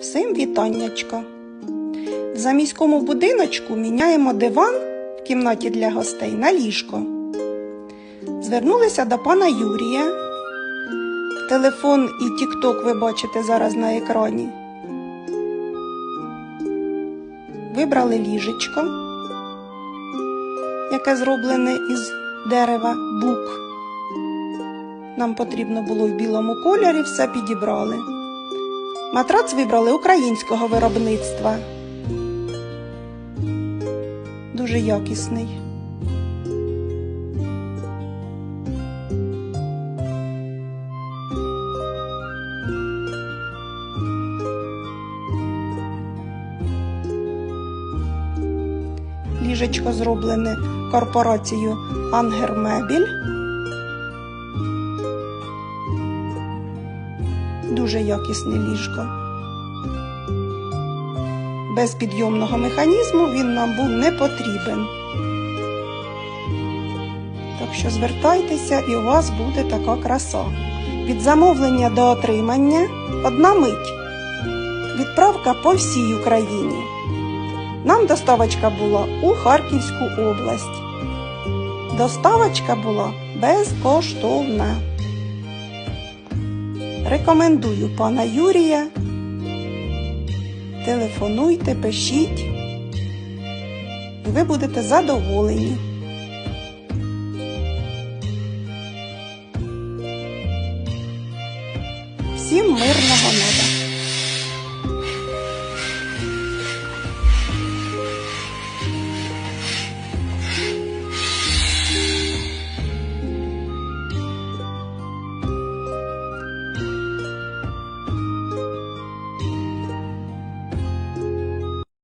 Всім вітаннячка. В заміському будиночку міняємо диван в кімнаті для гостей на ліжко. Звернулися до пана Юрія. Телефон і тікток ви бачите зараз на екрані. Вибрали ліжечко, яке зроблене із дерева бук. Нам потрібно було в білому кольорі, все підібрали. Матрац вибрали українського виробництва. Дуже якісний. Ліжечко зроблене корпорацією Ангермебіль. Дуже якісне ліжко. Без підйомного механізму він нам був не потрібен. Так що звертайтеся і у вас буде така краса. Від замовлення до отримання одна мить. Відправка по всій Україні. Нам доставочка була у Харківську область. Доставочка була безкоштовна. Рекомендую пана Юрія. Телефонуйте, пишіть, і ви будете задоволені. Всім мирного